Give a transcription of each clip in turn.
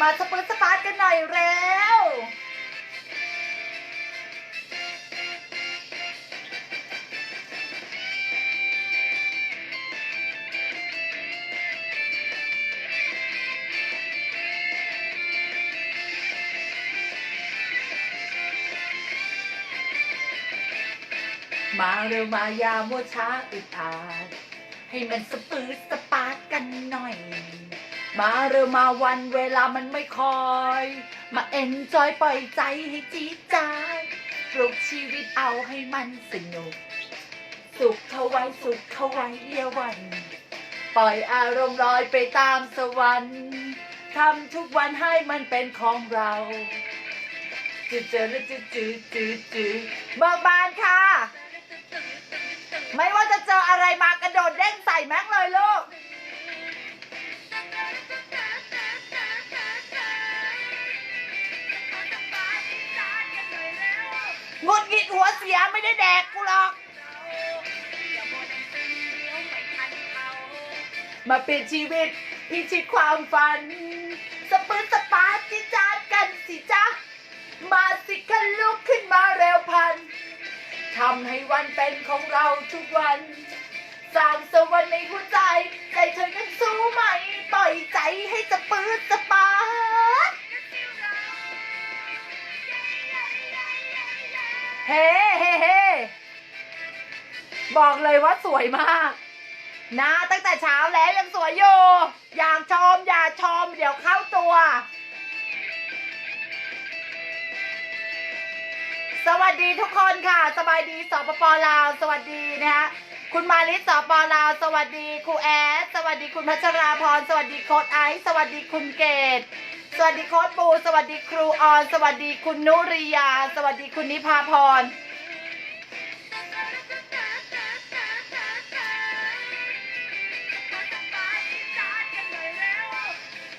มาสปืนสปาร์ตกันหน่อยเร็วมาเร็วมายามัวช้าอึดอัดให้มันสปืดสปาร์ตกันหน่อย มาเร็วมาวันเวลามันไม่คอย มาเอนจอยปล่อยใจให้จี๊ดจายปลุกชีวิตเอาให้มันสนุก สุขเขาไว้สุขเขาไว้เยวัน ปล่อยอารมณ์ลอยไปตามสวรรค์ทำทุกวันให้มันเป็นของเราจืดเจอจืดจืดจืดจืดเบิกบานค่ะ ไม่ว่าจะเจออะไรมากระโดดเด้งใส่แม็กเลยลูก ดหงิดหัวเสียไม่ได้แดกกูหรอก มาเปลี่ยนชีวิตพิชิตความฝัน สปืนสปาจิจาดกันสิจ๊ะ มาสิคะลุกขึ้นมาเร็วพันทำให้วันเป็นของเราทุกวัน สร้างสวรรค์ในหัวใจ ใจเธอกันสู้ไหม ปล่อยใจให้สปืนสปา เฮ้เฮ้เฮ้บอกเลยว่าสวยมาก นะตั้งแต่เช้าแล้วยังสวยอยู่อยากชมอย่าชมเดี๋ยวเข้าตัว สวัสดีทุกคนค่ะ สบายดีสปปลาว สวัสดีนะฮะคุณมาลิสสปลาว สวัสดีครูแอดสวัสดีคุณพัชราพร สวัสดีโค้ดไอซ์สวัสดีคุณเกด สวัสดีโค้ดปูสวัสดีครูออน สวัสดีคุณนุริยา สวัสดีคุณนิพาพร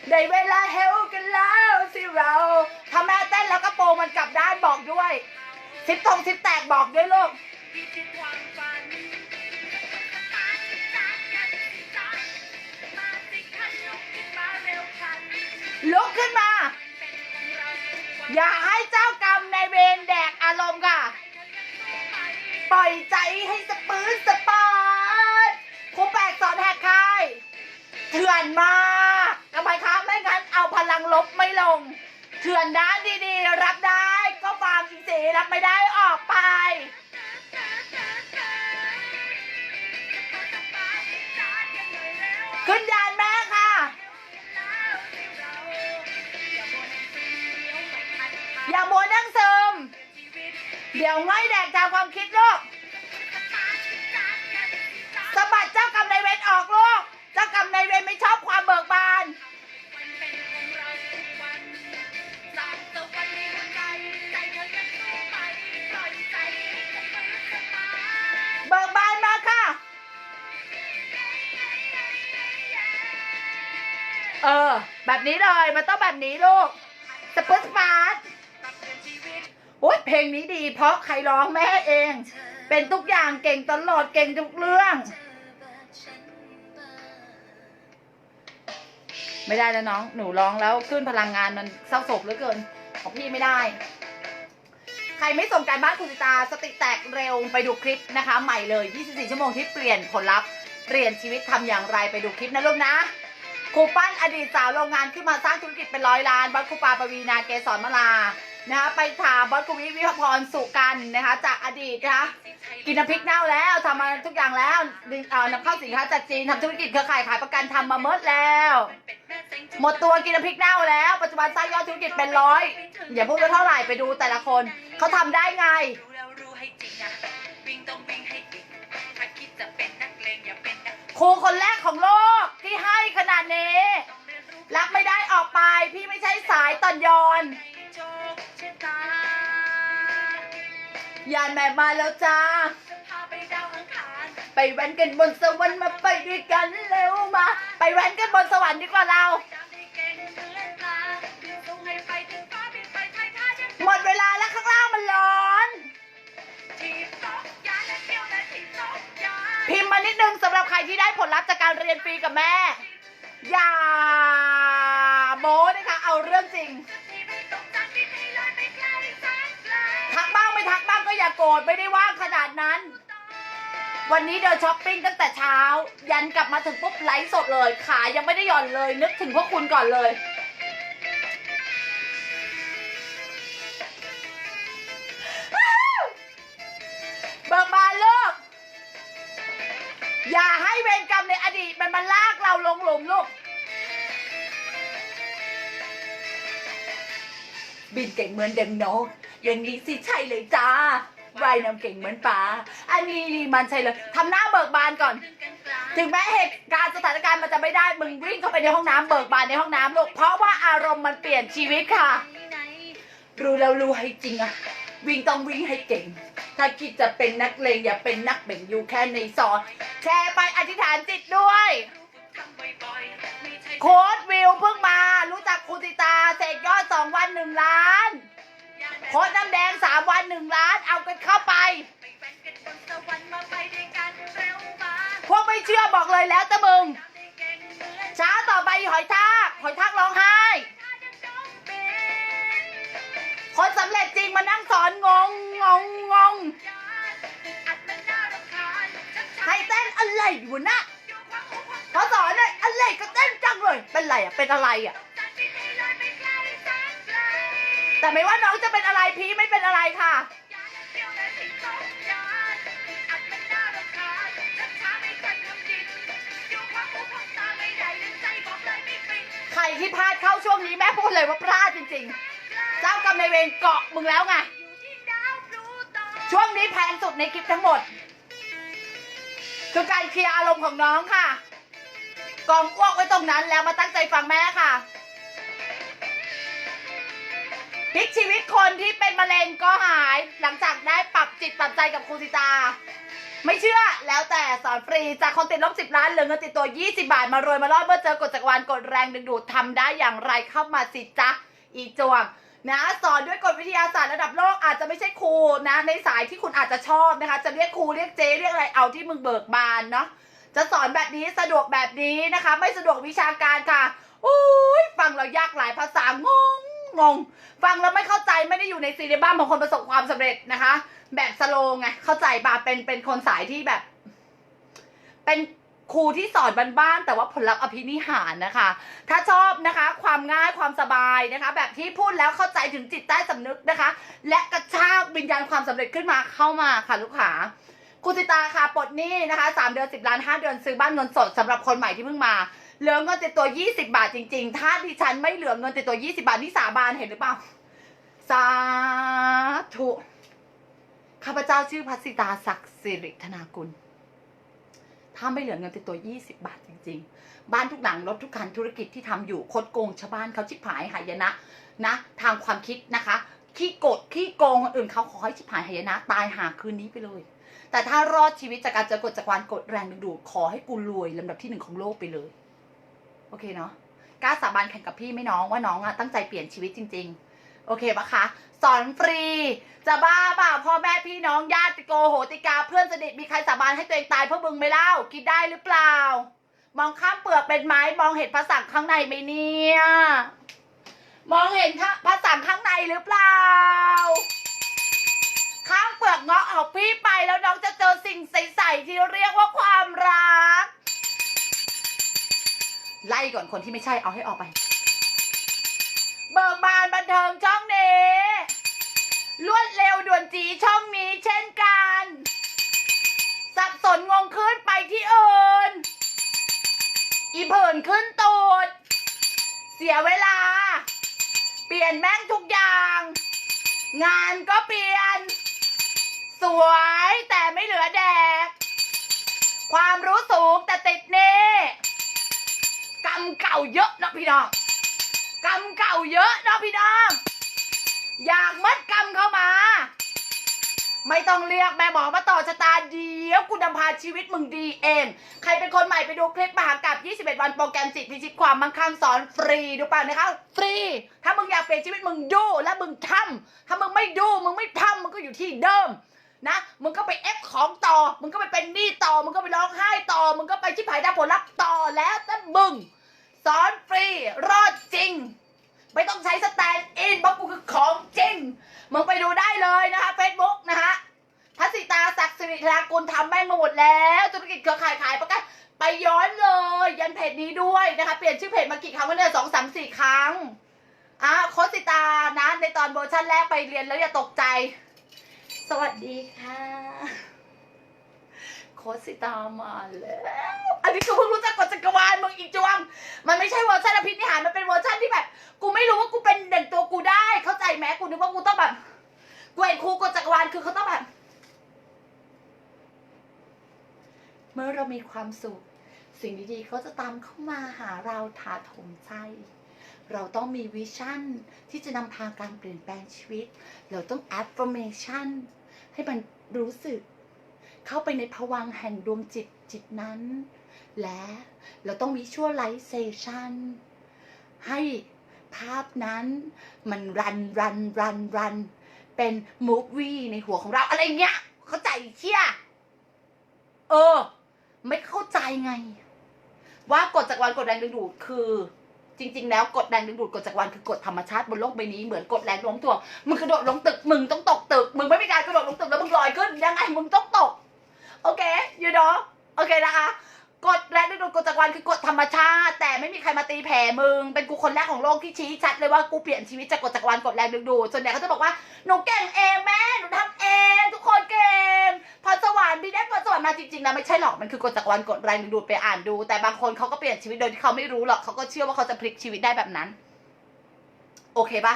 ได้เวลาเฮลกันแล้วสิเราถ้าแม่เต้นแล้วก็โปรงมันกลับด้านบอกด้วยซิปตรงซิปแตกบอกด้วยลูก ลุกขึ้นมา อย่าให้เจ้ากรรมในเวรแดกอารมณ์ค่ะ ปล่อยใจให้สปื้นสปาร์ครูแปลกสอนแหกคายเถื่อนมากทำไมคะไม่งั้นเอาพลังลบไม่ลง เถื่อนด้านดีๆ รับได้ ก็บางอีสีรับไม่ได้ออกไป ดี๋ยวง่อยแดกจากความคิดลูกสะบัดเจ้ากรรมนายเวรออกลูกเจ้ากรรมนายเวรไม่ชอบความเบิกบาน เบิกบานมาค่ะ เออ แบบนี้เลย มันต้องแบบนี้ลูกสปุสปาร์ อ้ยเพลงนี้ดี เพราะใครร้องแม่เอง เป็นทุกอย่างเก่งตลอดเก่งทุกเรื่อง ไม่ได้แล้วน้อง หนูร้องแล้วขึ้นพลังงานมันเศร้าโศกเหลือเกิน ของพี่ไม่ได้ ใครไม่ส่งการบ้านคุณสิตาสติแตกเร็วไปดูคลิปนะคะ ใหม่เลย 24 ชั่วโมงที่เปลี่ยนผลลัพธ์เปลี่ยนชีวิตทำอย่างไรไปดูคลิปนะลูกนะครูปั้นอดีตสาวโรงงานขึ้นมาสร้างธุรกิจเป็นร้อยล้านบอสครูปาปวีนาเกษรมาลา นะคะไปถามบอสครูวิวิภพรสุกันนะคะ จากอดีตนะคะกินน้ำพริกเน่าแล้วทำมาทุกอย่างแล้วดึงเอานำเข้าสินค้าจากจีนทำธุรกิจเครือข่ายขายประกันทำมาเมิดแล้ว หมดตัวกินน้ำพริกเน่าแล้ว ปัจจุบันสร้างยอดธุรกิจเป็นร้อยอย่าพูดว่าเท่าไหร่ไปดูแต่ละคนเขาทำได้ไงครูคนแรกของโลกที่ให้ขนาดนี้ รับไม่ได้ออกไปพี่ไม่ใช่สายตอนยอน ให้โชคชะตายานแม่มาแล้วจ้าจะพาไปดาวอังคารไปแว้นกันบนสวรรค์มาไปด้วยกันเร็วมา ไปแว้นกันบนสวรรค์ดีกว่าเราตามให้เก่งเหมือนปลาบินสูงให้ไปถึงฟ้าบินไปไทยท่ายังหมดเวลาแล้วข้างล่างมันร้อนทีบตกยาและเที่ยวและทีบตกยาพิมพ์มานิดนึงสำหรับใครที่ได้ผลลัพธ์จากการเรียนฟรีกับแม่ อย่าโม้นะคะ เอาเรื่องรื่องจริง ทักบ้างไม่ทักบ้างก็อย่าโกรธไม่ได้ว่างขนาดนั้น วันนี้เดินช้อปปิ้งตั้งแต่เช้า ยันกลับมาถึงปุ๊บไลฟ์สดเลย ขายังไม่ได้หย่อนเลย นึกถึงพวกคุณก่อนเลยเบิกบานเลิก อย่าให้เวรกรรมในอดีตมันมาลากเราลงหลุมลูก บินเก่งเหมือนเด็กนก อย่างนี้สิใช่เลยจ้าว่ายน้ำเก่งเหมือนปลาอันนี้นี่มันใช่เลยทำหน้าเบิกบานก่อน ถึงแม้เหตุการณ์สถานการณ์มันจะไม่ได้มึงวิ่งเข้าไปในห้องน้ำเบิกบานในห้องน้ำลูกเพราะว่าอารมณ์มันเปลี่ยนชีวิตค่ะ รู้แล้วรู้ให้จริงอะวิ่งต้องวิ่งให้เก่ง ถ้าคิดจะเป็นนักเลงอย่าเป็นนักเบ่งอยู่แค่ในซอยแชร์ไปอธิษฐานจิตด้วยโค้ดวิวเพิ่งมา รู้จักครูติตาเสกยอด โค้ดน้ำแดงสามวันหนึ่งล้านเอากันเข้าไป พวกไม่เชื่อบอกเลยแล้วแต่มึง ช้าต่อไปหอยทากหอยทากร้องไห้ คนสำเร็จจริงมานั่งสอนงงงงงงให้เต้นอะไรอยู่นะพอสอนเลยอะไรก็เต้นจังเลย เป็นไรอะ เป็นอะไรอะ แต่ไม่ว่าน้องจะเป็นอะไรพี่ไม่เป็นอะไรค่ะ ใครที่พลาดเข้าช่วงนี้แม่พูดเลยว่าพลาดจริงๆ เจ้ากรรมนายเวรเกาะมึงแล้วไง ช่วงนี้แพงสุดในคลิปทั้งหมด คือการเคลียร์อารมณ์ของน้องค่ะ กองอ้วกไว้ตรงนั้นแล้วมาตั้งใจฟังแม่ค่ะ พลิกชีวิตคนที่เป็นมะเร็งก็หายหลังจากได้ปรับจิตปรับใจกับครูสิตา ไม่เชื่อแล้วแต่สอนฟรีจากคนติดลบสิบล้านเหลือเงินติดตัว 20 บาท มารวยมารอดเมื่อเจอกฎจักรวาลกดแรงดึงดูดทำได้อย่างไรเข้ามาสิจ๊ะอีจวงนะสอนด้วยกฎวิทยาศาสตร์ระดับโลกอาจจะไม่ใช่ครูนะ ในสายที่คุณอาจจะชอบนะคะ จะเรียกครูเรียกเจเรียกอะไรเอาที่มึงเบิกบานเนาะจะสอนแบบนี้สะดวกแบบนี้นะคะ ไม่สะดวกวิชาการค่ะอุ้ยฟังเรายากหลายภาษางง งง ฟังแล้วไม่เข้าใจไม่ได้อยู่ในซีรีส์บ้ามของคนประสบความสำเร็จนะคะ แบบสโลว์ไงเข้าใจป่ะเป็นเป็นคนสายที่แบบ เป็นครูที่สอนบ้านๆแต่ว่าผลลัพธ์อภินิหารนะคะ ถ้าชอบนะคะ ความง่ายความสบายนะคะ แบบที่พูดแล้วเข้าใจถึงจิตใต้สำนึกนะคะ และกระชากวิญญาณความสำเร็จขึ้นมาเข้ามาค่ะลูกค้าคุณติตาค่ะปลดหนี้นะคะสามเดือนสิบล้านห้าเดือนซื้อบ้านเงินสดสำหรับคนใหม่ที่เพิ่งมา เหลือเงินติดตัวยี่สิบาทจริง ๆ ถ้าดิฉันไม่เหลือเงินติดตัวยี่สิบาทนี่สาบานเห็นหรือเปล่า สาธุ ข้าพเจ้าชื่อพัสิตาศักดิ์สิริธนากุล ถ้าไม่เหลือเงินติดตัว 20 บาทจริง ๆ บ้านทุกหลังรถทุกคันธุรกิจที่ทำอยู่คดโกงชาวบ้านเขาชิบหายหายนะนะ ทางความคิดนะคะขี้โกดขี้โกงคนอื่นเขาขอให้ชิบหายหายนะ ตายหาคืนนี้ไปเลย แต่ถ้ารอดชีวิตจากการเจอกฎจากรวาลกดแรงดึงดูดขอให้กูรวยลำดับที่หนึ่งของโลกไปเลย อเคเนาะกล้าสาบานแข่งกับพี่ไม่น้องว่าน้องอะตั้งใจเปลี่ยนชีวิตจริง ๆ โอเคปะคะ สอนฟรี จะบ้าเปล่าพ่อแม่พี่น้องญาติโกโหติกาเพื่อนสนิทมีใครสาบานให้ตัวเองตายเพราะมึงไม่เล่าคิดได้หรือเปล่า มองข้ามเปลือกเป็นไม้มองเห็นภาษาข้างในไหมเนี่ยมองเห็นภาษาข้างในหรือเปล่า ข้ามเปลือกเงาะออกพี่ไปแล้วน้องจะเจอสิ่งใสๆที่เรียกว่าความรัก ไล่ก่อนคนที่ไม่ใช่เอาให้ออกไป เบิกบานบันเทิงช่องนี้รวดเร็วด่วนจีช่องนี้เช่นกัน สับสนงงขึ้นไปที่อื่น อีเผินขึ้นตูด เสียเวลา เปลี่ยนแม่งทุกอย่าง งานก็เปลี่ยน สวยแต่ไม่เหลือแดก ความรู้สูงแต่ติดหนี่ กรรมเก่าเยอะนะพี่น้องกรรมเก่าเยอะนะพี่น้อง อยากมัดกรรมเข้ามา ไม่ต้องเรียกแม่หมอมาต่อชะตาเดียวกูนำพาชีวิตมึงดีเองใครเป็นคนใหม่ไปดูคลิปมหากราบ21 วันโปรแกรมจิตพิชิตความมั่งคั่งสอนฟรีดูป่ะนะคะฟรี ถ้ามึงอยากเปลี่ยนชีวิตมึงดูและมึงทำถ้ามึงไม่ดูมึงไม่ทำมึงก็อยู่ที่เดิมนะมึงก็ไปเอฟของต่อ มึงก็ไปเป็นหนี้ต่อ มึงก็ไปร้องไห้ต่อ มึงก็ไปชิบหายด้ผลลัพธ์ต่อแล้วแต่มึง สอนฟรี รอดจริง ไม่ต้องใช้สแตนด์อินเพราะกูคือของจริง มึงไปดูได้เลยนะคะเฟซบุ๊กนะคะทัศิตาศักดิ์สิริธนากุลทำแม่งมาหมดแล้วธุรกิจเครือข่ายขายประกันไปย้อนเลย ยันเพจนี้ด้วยนะคะเปลี่ยนชื่อเพจมากี่ครั้งแล้วเนี่ยสองสามสี่ครั้งอะโคสิตานะในตอนเวอร์ชันแรกไปเรียนแล้วอย่าตกใจ สวัสดีค่ะโคสิตามาแล้ว นนี้คือเพิ่งรู้จักกฎจักรวาลมึงอีกจวง มันไม่ใช่เวอร์ชันอภินิหารมันเป็นเวอร์ชันที่แบบ กูไม่รู้ว่ากูเป็นเด่นตัวกูได้ เข้าใจไหมกูนึกว่ากูต้องแบบกูเห็นครูกฎจักรวาลคือเขาต้องแบบ เมื่อเรามีความสุข สิ่งดีๆเขาจะตามเข้ามาหาเราถาโถมใจเราต้องมีวิชั่นที่จะนำพาการเปลี่ยนแปลงชีวิต เราต้อง affirmation ให้มันรู้สึก เข้าไปในภวังแห่งดวงจิตจิตนั้น และเราต้อง visualization ให้ภาพนั้นมันรันรันรันรันเป็นมูฟวี่ในหัวของเราอะไรเงี้ย เข้าใจเชี่ยเออ ไม่เข้าใจไง ว่ากฎจักรวาลกฎแรงดึงดูดคือ จริง ๆ แล้วกฎแรงดึงดูดกฎจักรวาลคือกฎธรรมชาติบนโลกใบนี้เหมือนกฎแรงโน้มถ่วงมึงกระโดดลงตึกมึงต้องตกตึกมึงไม่มีการกระโดดลงตึกแล้วมึงลอยขึ้นยังไงมึงต้องตก โอเคยูโนโอเคนะคะ กฎแรงดึงดูดกฎจักรวาลคือกฎธรรมชาติ แต่ไม่มีใครมาตีแผ่มึง เป็นกูคนแรกของโลกที่ชี้ชัดเลยว่ากูเปลี่ยนชีวิตจากกฎจักรวาลกฎแรงดึงดูดส่วนใหญ่เขาจะบอกว่าหนูเก่งเองแม่หนูทำเองทุกคนเก่งพรสวรรค์พี่ได้พรสวรรค์มาจริงๆนะไม่ใช่หรอกมันคือกฎจักรวาลกฎแรงดึงดูดไปอ่านดู แต่บางคนเขาก็เปลี่ยนชีวิตโดยที่เขาไม่รู้หรอกเขาก็เชื่อว่าเขาจะพลิกชีวิตได้แบบนั้น โอเคปะ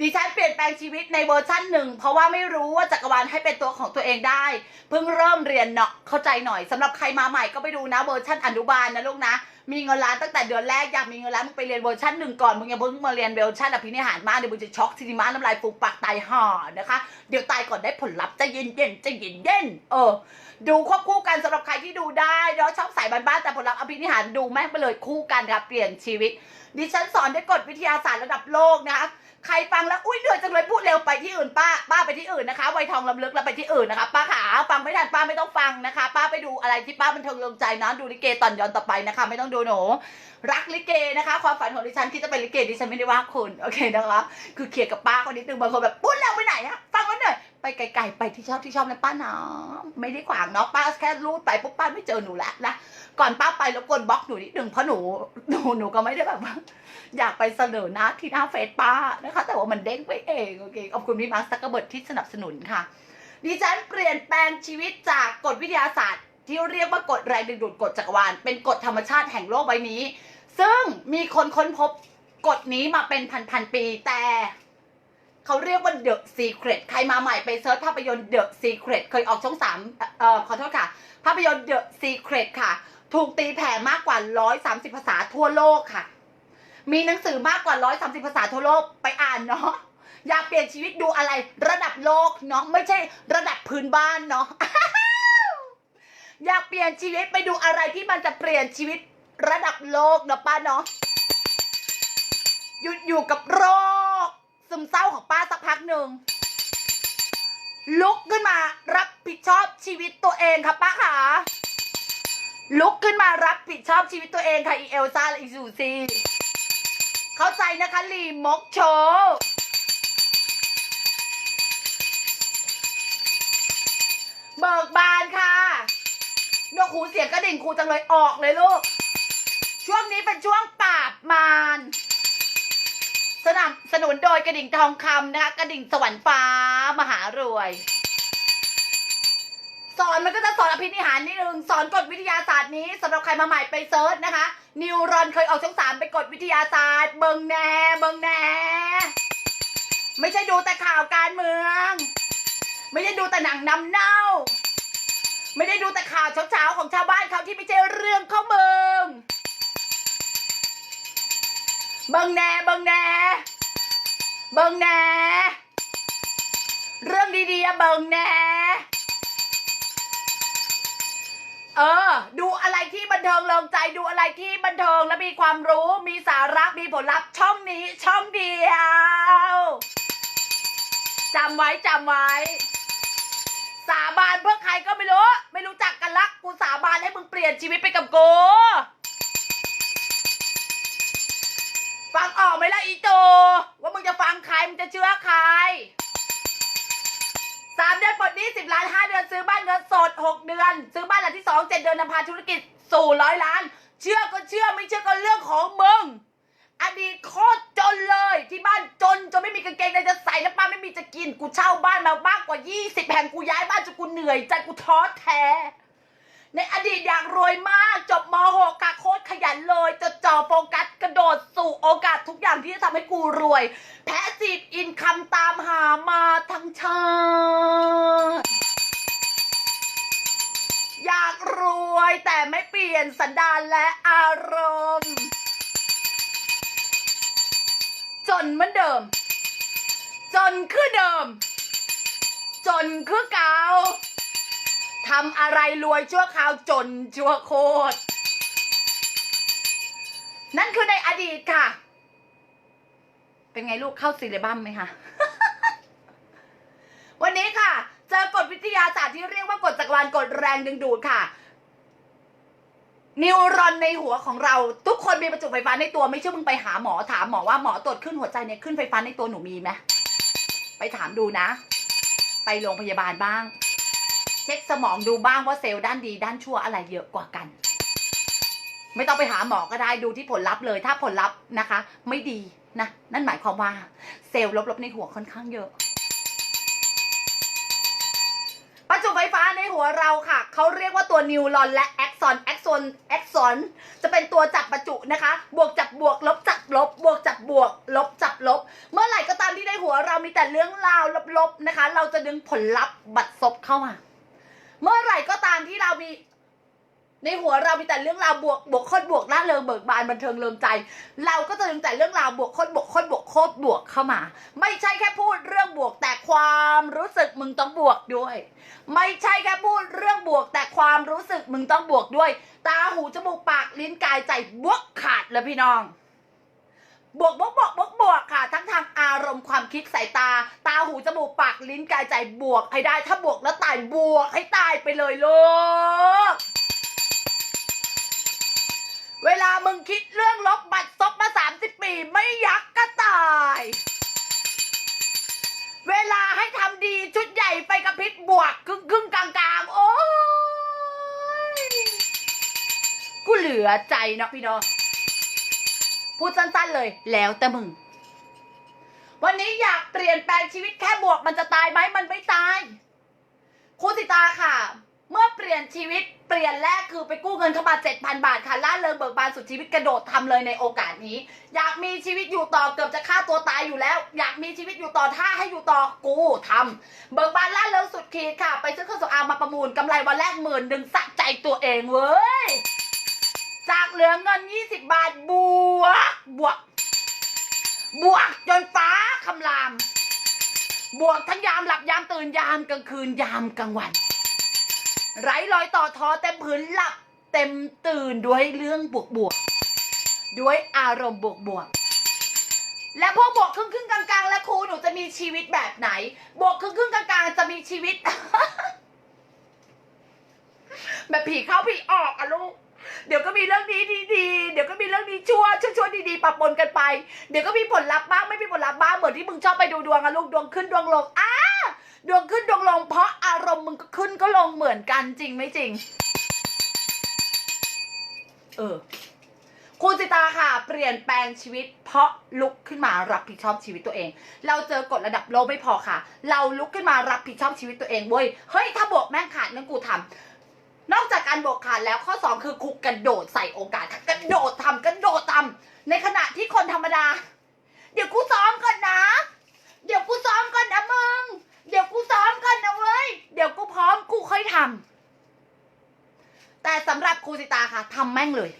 ดิฉันเปลี่ยนแปลงชีวิตในเวอร์ชั่นหนึ่งเพราะว่าไม่รู้ว่าจักรวาลให้เป็นตัวของตัวเองได้ เพิ่งเริ่มเรียนเนาะเข้าใจหน่อยสำหรับใครมาใหม่ก็ไปดูนะเวอร์ชันอนุบาลนะลูกนะ มีเงินล้านตั้งแต่เดือนแรกอยากมีเงินล้านมึงไปเรียนเวอร์ชันหนึ่งก่อนมึงอย่าเพิ่งมาเรียนเวอร์ชันอภินิหารมากเดี๋ยวมึงจะช็อกซินิมาน้ำลายฟูปากตายห่านะคะ เดี๋ยวตายก่อนได้ผลลัพธ์ใจเย็นเย็นๆใจเย็นเย็นเออ ดูควบคู่กันสำหรับใครที่ดูได้แล้วชอบสายบ้านๆแต่ผลลัพธ์อภินิหารดูแม่งไปเลยคู่กันค่ะเปลี่ยนชีวิตดิฉันสอนด้วยกฎวิทยาศาสตร์ระดับโลกนะคะ ใครฟังแล้วอุ้ยเหนื่อยจังเลยพูดเร็วไปที่อื่นป้า ป้าไปที่อื่นนะคะไวทองลำลึกแล้วไปที่อื่นนะคะ ป้าขาฟังไม่ทันป้าไม่ต้องฟังนะคะ ป้าไปดูอะไรที่ป้าบันเทิงเริงใจนะดูลิเกตอนย้อนต่อไปนะคะ ไม่ต้องดูหนูรักลิเกนะคะ ความฝันของดิฉันที่จะเป็นลิเกดิฉันไม่ได้ว่าคุณโอเคนะคะคือเคลียร์กับป้าคนนิดนึงบางคนแบบพูดเร็วไปไหนอะฟังแล้วเหนื่อยไปไกลๆไปที่ชอบที่ชอบนะป้าเนาะไม่ได้ขวางเนาะป้าแค่รูดไปปุ๊บป้าไม่เจอหนูแล้วนะก่อนป้าไปแล้วกดบล็อกหนูนิดนึงเพราะหนูหนูหนูก็ไม่ได้แบบว่า อยากไปเสนอหน้าที่หน้าเฟซป้านะคะ แต่ว่ามันเด้งไปเองโอเคขอบคุณพี่มาร์คซักเกอร์เบิร์ดที่สนับสนุนค่ะ ดิฉันเปลี่ยนแปลงชีวิตจากกฎวิทยาศาสตร์ ที่เรียกว่ากฎแรงดึงดูดกฎจักรวาล เป็นกฎธรรมชาติแห่งโลกใบนี้ ซึ่งมีคนค้นพบกฎนี้มาเป็นพันๆปีแต่เขาเรียกว่า The Secret ใครมาใหม่ไปเซิร์ชภาพยนตร์ The Secret เคยออกช่องสามเอ่อขอโทษค่ะ ภาพยนตร์ The Secret ค่ะ ถูกตีแผ่มากกว่า 130 ภาษาทั่วโลกค่ะ มีหนังสือมากกว่า 130 ภาษาทั่วโลกไปอ่านเนาะอยากเปลี่ยนชีวิตดูอะไร ระดับโลกเนาะไม่ใช่ระดับพื้นบ้านเนาะอยากเปลี่ยนชีวิตไปดูอะไรที่มันจะเปลี่ยนชีวิตระดับโลกเนาะป้าเนาะหยุดอยู่กับโรคซึมเศร้าของป้าสักพักหนึ่งลุกขึ้นมารับผิดชอบชีวิตตัวเองค่ะป้าขาลุกขึ้นมารับผิดชอบชีวิตตัวเองค่ะอีเอลซ่าและอีซูซี่ เข้าใจนะคะลีมกโชว์เบิกบานค่ะนกหูเสียงกระดิ่งครูจังเลยออกเลยลูก ช่วงนี้เป็นช่วงปราบมารสนับสนุนโดยกระดิ่งทองคำนะคะกระดิ่งสวรรค์ฟ้ามหารวย สอนมันก็จะสอนอภินิหารนิดนึงสอนกฎวิทยาศาสตร์นี้สำหรับใครมาใหม่ไปเซิร์ชนะคะ นิวรอนเคยออกช่องสามไปกฎวิทยาศาสตร์ เบิงแน่เบิงแน่ไม่ใช่ดูแต่ข่าวการเมือง ไม่ได้ดูแต่หนังนำเน่า ไม่ได้ดูแต่ข่าวเช้าๆของชาวบ้านเขาที่ไม่ใช่เรื่องเขาเมืองเบิงแน่เบิงแน่เบิงแน่เรื่องดีๆเบิงแน่ เออ ดูอะไรที่บันเทิงเริงใจดูอะไรที่บันเทิงและมีความรู้มีสาระมีผลลัพธ์ช่องนี้ช่องเดียวจำไว้จำไว้ สาบานเพื่อใครก็ไม่รู้ ไม่รู้จักกันละกูสาบานให้มึงเปลี่ยนชีวิตไปกับกูฟังออกไหมล่ะอีโจว่ามึงจะฟังใครมึงจะเชื่อใคร สามเดือนปลดหนี้สิบล้านห้าเดือนซื้อบ้านเงินสดหกเดือน ซื้อบ้านหลังที่สองเจ็ดเดือนนำพาธุรกิจสู่ร้อยล้าน เชื่อก็เชื่อไม่เชื่อก็เรื่องของมึงอดีตโคตรจนเลยที่บ้านจนจนไม่มีกางเกงในจะใส่แล้วป้าไม่มีจะกินกูเช่าบ้านมามากกว่า 20แห่งกูย้ายบ้านจนกูเหนื่อยใจกูท้อแท้ ในอดีตอยากรวยมากจบม .6 กะโคตรขยันเลยจดจ่อโฟกัสกระโดดสู่โอกาสทุกอย่างที่จะทำให้กูรวย แพสซีฟอินคัมตามหามาทั้งชาติอยากรวยแต่ไม่เปลี่ยนสันดานและอารมณ์ จนเหมือนเดิม จนคือเดิม จนคือเก่า ทำอะไรรวยชั่วคราวจนชั่วโคตร นั่นคือในอดีตค่ะ เป็นไงลูกเข้าซีเรบัมไหมคะ วันนี้ค่ะ เจอกฎวิทยาศาสตร์ที่เรียกว่ากฎจักรวาลกฎแรงดึงดูดค่ะนิวรอนในหัวของเราทุกคนมีประจุไฟฟ้าในตัวไม่เชื่อมึงไปหาหมอถามหมอว่าหมอตรวจขึ้นหัวใจเนี่ยขึ้นไฟฟ้าในตัวหนูมีไหมไปถามดูนะ ไปโรงพยาบาลบ้าง ช็คสมองดูบ้างว่าเซลล์ด้านดีด้านชั่วอะไรเยอะกว่ากัน ไม่ต้องไปหาหมอก็ได้ดูที่ผลลัพธ์เลย ถ้าผลลัพธ์นะคะ ไม่ดีนะนั่นหมายความว่าเซลล์ลบๆในหัวค่อนข้างเยอะประจุไฟฟ้าในหัวเราค่ะ เขาเรียกว่าตัวนิวรอนและแอ็กซอนแอ็กซอนแอ็กซอนจะเป็นตัวจับประจุนะคะ บวกจับบวก ลบจับลบ บวกจับบวก ลบจับลบ เมื่อไหร่ก็ตามที่ในหัวเรามีแต่เรื่องราวลบๆนะคะ เราจะดึงผลลัพธ์บัดซบเข้ามา เมื่อไหร่ก็ตามที่เรามี ในหัวเรามีแต่เรื่องราวบวกบวกโคตรบวกล่าเริงเบิกบานบันเทิงเริงใจ เราก็จะดึงแต่เรื่องราวบวกโคตรบวกโคตรบวกโคตรบวกเข้ามา ไม่ใช่แค่พูดเรื่องบวกแต่ความรู้สึกมึงต้องบวกด้วย ไม่ใช่แค่พูดเรื่องบวกแต่ความรู้สึกมึงต้องบวกด้วย ตาหูจมูกปากลิ้นกายใจบวกขาดเลยพี่น้อง บวกบวกบวกบวกบวกค่ะ ทั้งทางอารมณ์ความคิดสายตา ตาหูจมูกปากลิ้นกายใจบวกให้ได้ ถ้าบวกแล้วตายบวกให้ตายไปเลยลูกเวลามึงคิดเรื่องลบบัตรซบมาสามสิบปีไม่ยักก็ตาย เวลาให้ทำดีชุดใหญ่ไปกับพริษบวกครึ่งครึ่งกลางกลางโอ้ยกูเหลือใจเนาะพี่น้อง พูดสั้นๆเลย แล้วแต่มึง วันนี้อยากเปลี่ยนแปลงชีวิตแค่บวกมันจะตายไหมมันไม่ตายครูสิตาค่ะ เมื่อเปลี่ยนชีวิตเปลี่ยนแรกคือไปกู้เงินเข้ามา7,000บาทค่ะล่าเริงเบิกบานสุดชีวิตกระโดดทำเลยในโอกาสนี้ อยากมีชีวิตอยู่ต่อเกือบจะฆ่าตัวตายอยู่แล้ว อยากมีชีวิตอยู่ต่อถ้าให้อยู่ต่อกูทำเบิกบานล่าเริงสุดขีดค่ะ ไปซื้อเครื่องสำอางมาประมูลกำไรวันแรกหมื่นหนึ่งสะใจตัวเองเว้ย จากเหลือเงิน 20 บาทบวก บวก บวกจนฟ้าคำราม บวกทั้งยามหลับยามตื่นยามกลางคืนยามกลางวัน ไร้รอยต่อทอเต็มผืนหลับเต็มตื่นด้วยเรื่องบวกบวก ด้วยอารมณ์บวกบวกและพวกบวกครึ่งครึ่งกลางๆ และครูหนูจะมีชีวิตแบบไหน บวกครึ่งครึ่งกลางๆ จะมีชีวิต แบบผีเข้าผีออกอะลูก เดี๋ยวก็มีเรื่องนี้ดีๆ เดี๋ยวก็มีเรื่องนี้ชั่วชั่วชั่วดีๆปะปนกันไป เดี๋ยวก็มีผลลัพธ์บ้างไม่มีผลลัพธ์บ้างเหมือนที่มึงชอบไปดูดวงอะลูกดวงขึ้นดวงลงอ้าดวงขึ้นดวงลงเพราะอารมณ์มึงก็ขึ้นก็ลงเหมือนกันจริงไม่จริง เออคุณสิตาค่ะ เปลี่ยนแปลงชีวิต เพราะลุกขึ้นมารับผิดชอบชีวิตตัวเอง เราเจอกฎระดับโลกไม่พอค่ะ เราลุกขึ้นมารับผิดชอบชีวิตตัวเองเว้ยเฮ้ยถ้าบวกแม่งขาดงั้นกูทำ นอกจากการบวกขาดแล้วข้อ 2 คือคุกกระโดดใส่โอกาสกระโดดทำกระโดดทำในขณะที่คนธรรมดา เดี๋ยวกูซ้อมก่อนนะ เดี๋ยวกูซ้อมก่อนนะมึง เดี๋ยวกูซ้อมก่อนนะเว้ย เดี๋ยวกูพร้อมกูค่อยทำแต่สำหรับครูสิตาค่ะทำแม่งเลย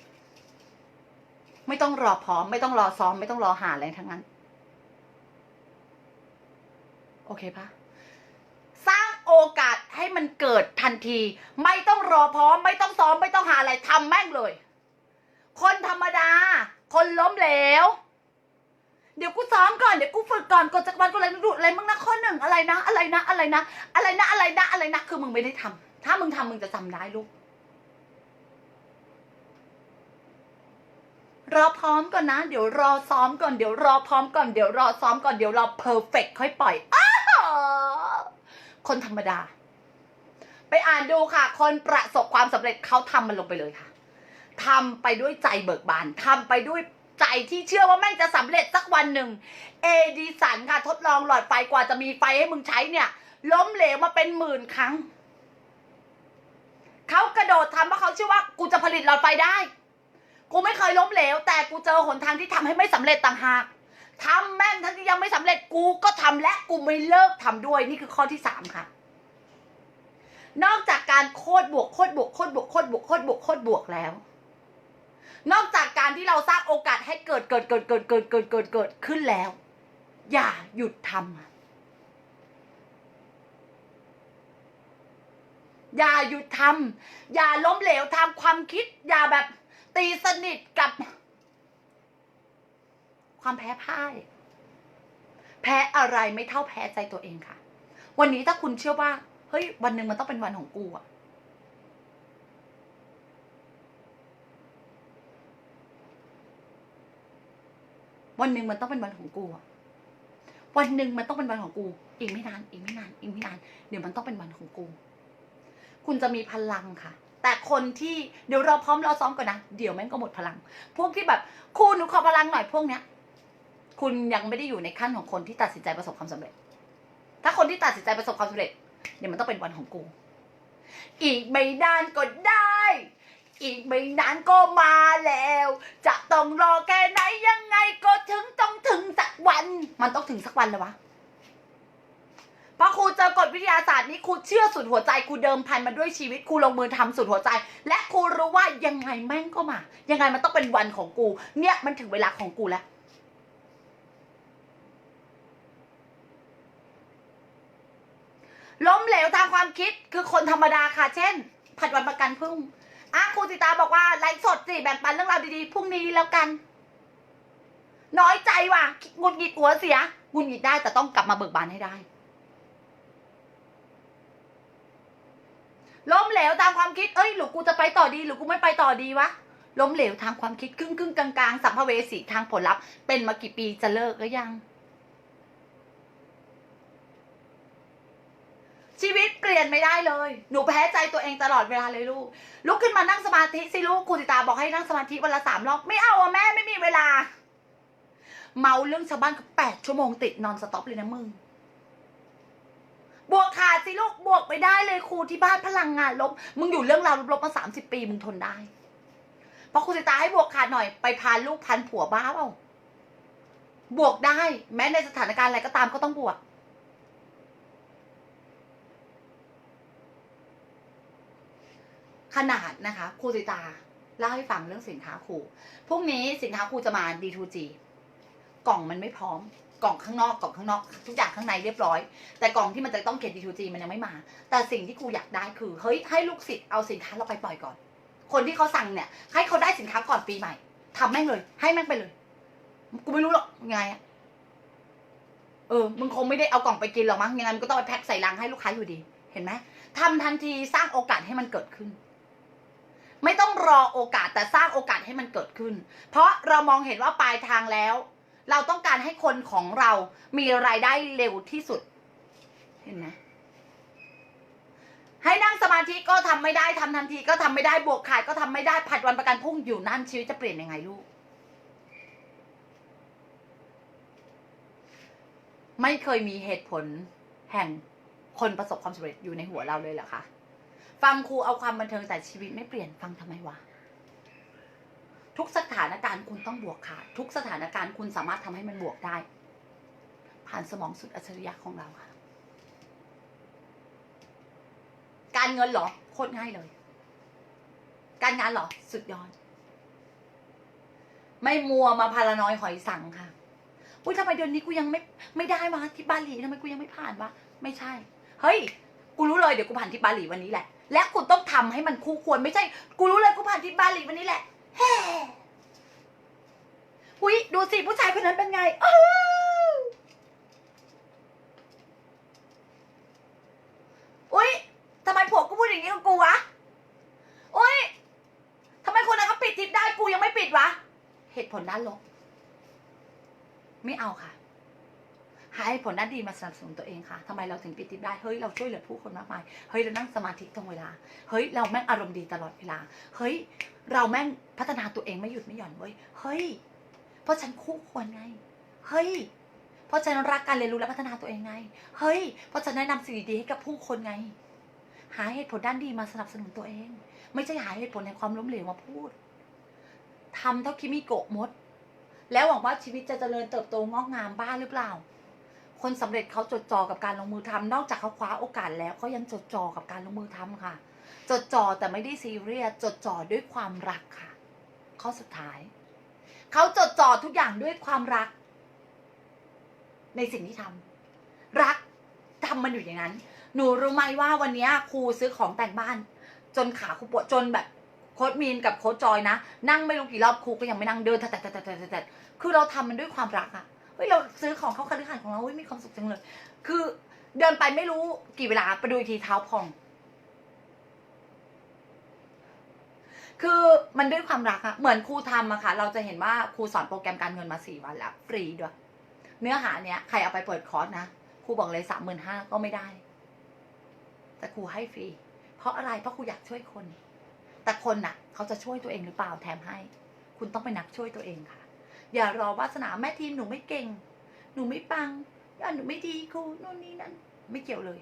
ไม่ต้องรอพร้อม ไม่ต้องรอซ้อม ไม่ต้องรอหาอะไรทั้งนั้น โอเคปะ โอกาสให้มันเกิดทันที ไม่ต้องรอพร้อม ไม่ต้องซ้อมไม่ต้องหาอะไรทำแม่งเลย คนธรรมดา คนล้มเหลวเดี๋ยวกูซ้อมก่อนเดี๋ยวกูฝึกก่อนกดจักรวาลกูอะไรไม่รู้อะไรมึงนะข้อหนึ่งอะไรนะ อะไรนะ อะไรนะ อะไรนะอะไรนะอะไรนะคือมึงไม่ได้ทำถ้ามึงทำมึงจะจำได้ลูกรอพร้อมก่อนนะ เดี๋ยวรอซ้อมก่อนเดี๋ยวรอพร้อมก่อนเดี๋ยวรอซ้อมก่อนเดี๋ยวรอเพอร์เฟกค่อยปล่อยอ้าว คนธรรมดา ไปอ่านดูค่ะ คนประสบความสำเร็จเขาทำมันลงไปเลยค่ะทำไปด้วยใจเบิกบานทำไปด้วยใจที่เชื่อว่าแม่งจะสำเร็จสักวันหนึ่งเอดิสันค่ะ ทดลองหลอดไฟกว่าจะมีไฟให้มึงใช้เนี่ย ล้มเหลวมาเป็นหมื่นครั้งเขากระโดดทำเพราะเขาเชื่อว่ากูจะผลิตหลอดไฟได้ กูไม่เคยล้มเหลว แต่กูเจอหนทางที่ทำให้ไม่สำเร็จต่างหาก ทำแม่งทั้งที่ยังไม่สำเร็จกูก็ทำและกูไม่เลิกทำด้วยนี่คือข้อที่สามค่ะ นอกจากการโคตรบวกโคตรบวกโคตรบวกโคตรบวกโคตรบวกโคตรบวกแล้ว นอกจากการที่เราสร้างโอกาสให้เกิดเกิดเกิดเกิดเกิดเกิดเกิดเกิดขึ้นแล้ว อย่าหยุดทำอะอย่าหยุดทำอย่าล้มเหลวทำความคิด อย่าแบบตีสนิทกับ ความแพ้พ่าย แพ้อะไรไม่เท่าแพ้ใจตัวเองค่ะ วันนี้ถ้าคุณเชื่อว่า เฮ้ย วันหนึ่งมันต้องเป็นวันของกูอะวันหนึ่งมันต้องเป็นวันของกูอะวันหนึ่งมันต้องเป็นวันของกู อีกไม่นาน อีกไม่นาน อีกไม่นาน เดี๋ยวมันต้องเป็นวันของกู คุณจะมีพลังค่ะ แต่คนที่เดี๋ยวเราพร้อมเราซ้อมก่อนนะ เดี๋ยวแม่งก็หมดพลัง พวกที่แบบครูหนูขอพลังหน่อยพวกเนี้ย คุณยังไม่ได้อยู่ในขั้นของคนที่ตัดสินใจประสบความสำเร็จ ถ้าคนที่ตัดสินใจประสบความสำเร็จเดี๋ยวมันต้องเป็นวันของกู อีกไม่นานก็ได้ อีกไม่นานก็มาแล้ว จะต้องรอแค่ไหนยังไงก็ถึงต้องถึงสักวัน มันต้องถึงสักวันเลยวะพราะครูเจอกฎวิทยาศาสตร์นี้ครูเชื่อสุดหัวใจครูเดิมพันมาด้วยชีวิตครูลงมือทำสุดหัวใจ และครูรู้ว่ายังไงแม่งก็มา ยังไงมันต้องเป็นวันของกู เนี่ยมันถึงเวลาของกูแล้ว ล้มเหลวทางความคิดคือคนธรรมดาค่ะ เช่น ผัดวันประกันพรุ่งอะครูสิตาบอกว่าไลฟ์สดสิแบ่งปันเรื่องราวดีๆพรุ่งนี้แล้วกัน น้อยใจว่ะหงุดหงิดหัวเสียหงุดหงิดได้แต่ต้องกลับมาเบิกบานให้ได้ ล้มเหลวตามความคิดเอ้ยหรือกูจะไปต่อดีหรือกูไม่ไปต่อดีวะล้มเหลวทางความคิดครึ่งครึ่งๆกลางๆสัมภเวสีทางผลลัพธ์เป็นมากี่ปีจะเลิกก็ยัง ชีวิตเปลี่ยนไม่ได้เลย หนูแพ้ใจตัวเองตลอดเวลาเลยลูก ลุกขึ้นมานั่งสมาธิสิลูกครูติตาบอกให้นั่งสมาธิวันละสามรอบ ไม่เอาอะแม่ไม่มีเวลา เมาเรื่องชาวบ้านก็แปดชั่วโมงติดนอนสต็อปเลยนะมึง บวกขาดสิลูกบวกไปได้เลยครูที่บ้านพลังงานลบ มึงอยู่เรื่องราวลบๆมาสามสิบปีมึงทนได้ เพราะครูสิตาให้บวกขาดหน่อยไปพาลูกพันผัวบ้าเปล่าบวกได้ แม้ในสถานการณ์อะไรก็ตามก็ต้องบวก ขนาดนะคะครูสิตาเล่าให้ฟังเรื่องสินค้าครูพรุ่งนี้สินค้าครูจะมา D2G กล่องมันไม่พร้อม กล่องข้างนอกกล่องข้างนอก ทุกอย่างข้างในเรียบร้อย แต่กล่องที่มันจะต้องเขียน D2G มันยังไม่มา แต่สิ่งที่ครูอยากได้คือเฮ้ยให้ลูกศิษย์เอาสินค้าเราไปปล่อยก่อน คนที่เขาสั่งเนี่ย ให้เขาได้สินค้าก่อนปีใหม่ทำแม่งเลย ให้แม่งไปเลยกูไม่รู้หรอกยังไงอะเออ มึงคงไม่ได้เอากล่องไปกินหรอกมั้งยังไงมึงก็ต้องไปแพ็คใส่ลังให้ลูกค้าอยู่ดี เห็นไหมทำทันทีสร้างโอกาสให้มันเกิดขึ้น ไม่ต้องรอโอกาสแต่สร้างโอกาสให้มันเกิดขึ้น เพราะเรามองเห็นว่าปลายทางแล้ว เราต้องการให้คนของเรามีรายได้เร็วที่สุด เห็นไหมให้นั่งสมาธิก็ทำไม่ได้ทำทันทีก็ทำไม่ได้บวกขายก็ทำไม่ได้ผัดวันประกันพรุ่งอยู่นั่นชีวิตจะเปลี่ยนยังไงลูก ไม่เคยมีเหตุผลแห่งคนประสบความสำเร็จอยู่ในหัวเราเลยเหรอคะ ฟังครูเอาความบันเทิงแต่ชีวิตไม่เปลี่ยนฟังทำไมวะทุกสถานการณ์คุณต้องบวกค่ะ ทุกสถานการณ์คุณสามารถทำให้มันบวกได้ ผ่านสมองสุดอัจฉริยะของเราค่ะ การเงินหรอโคตรง่ายเลย การงานหรอสุดยอดไม่มัวมาพารานอยหอยสังค่ะอุ้ยทำไมเดือนนี้กูยังไม่ไม่ได้วะที่บาหลีทำไมกูยังไม่ผ่านวะไม่ใช่ เฮ้ย กูรู้เลยเดี๋ยวกูผ่านที่บาหลีวันนี้แหละ และกูต้องทำให้มันคู่ควรไม่ใช่ กูรู้เลยกูผ่านที่บาหลีวันนี้แหละแฮ่อุ้ยดูสิผู้ชายคนนั้นเป็นไงอุ้ยทำไมผัวกูพูดอย่างนี้กับกูวะอุ้ยทำไมคนนั้นเขาปิดทิปได้กูยังไม่ปิดวะ เหตุผลด้านลบไม่เอาค่ะ หาเหตุผลด้านดีมาสนับสนุนตัวเองค่ะทำไมเราถึงปิดทิปได้ เฮ้ยเราช่วยเหลือผู้คนมากมาย เฮ้ยเรานั่งสมาธิตรงเวลา เฮ้ยเราแม่งอารมณ์ดีตลอดเวลา เฮ้ยเราแม่งพัฒนาตัวเองไม่หยุดไม่หย่อนเว้ย เฮ้ย เพราะฉันคู่ควรไง เฮ้ย เพราะฉันรักการเรียนรู้และพัฒนาตัวเองไง เฮ้ย เพราะฉันแนะนำสิ่งดีๆให้กับผู้คนไง หาเหตุผลด้านดีมาสนับสนุนตัวเอง ไม่ใช่หาเหตุผลในความล้มเหลวมาพูดทำเท่าคิมิโกะมด แล้วหวังว่าชีวิตจะเจริญเติบโตงอกงามบ้าหรือเปล่า คนสำเร็จเขาจดจ่อกับการลงมือทำนอกจากเขาคว้าโอกาสแล้วเขายังจดจ่อกับการลงมือทำค่ะ จดจ่อแต่ไม่ได้ซีเรียสจดจ่อด้วยความรักค่ะ ข้อสุดท้าย เขาจดจ่อทุกอย่างด้วยความรัก ในสิ่งที่ทำรักทำมันอยู่อย่างนั้น หนูรู้ไหมว่าวันนี้ครูซื้อของแต่งบ้าน จนขาครูปวดจนแบบโค้ดมีนกับโค้ดจอยนะ นั่งไม่รู้กี่รอบครูก็ยังไม่นั่งเดินแต่แต่แต่แต่แต่แต่คือเราทำมันด้วยความรักอะ ฮ้ยเราซื้อของเข้าคฤหาสน์ของเราเฮ้ยมีความสุขจังเลย คือเดินไปไม่รู้กี่เวลาไปดูอีกทีเท้าพอง คือมันด้วยความรักอะเหมือนครูทำอะค่ะ เราจะเห็นว่าครูสอนโปรแกรมการเงินมาสี่วันแล้วฟรีด้วย เนื้อหาเนี้ยใครเอาไปเปิดคอร์สนะครูบอกเลยสามหมื่นห้าก็ไม่ได้ แต่ครูให้ฟรี เพราะอะไรเพราะครูอยากช่วยคน แต่คนน่ะ เขาจะช่วยตัวเองหรือเปล่าแถมให้ คุณต้องเป็นนักช่วยตัวเองค่ะ อย่ารอวาสนาแม่ทีมหนูไม่เก่ง หนูไม่ปังย่าหนูไม่ดีครูนู่นนี่นั่นไม่เกี่ยวเลย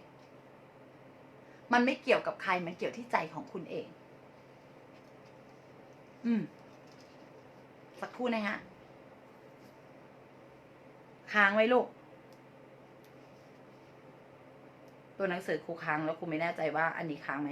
มันไม่เกี่ยวกับใครมันเกี่ยวที่ใจของคุณเอง อืม สักครู่นะฮะค้างไว้ลูก ตัวหนังสือครูค้างแล้วครูไม่แน่ใจว่าอันนี้ค้างไหม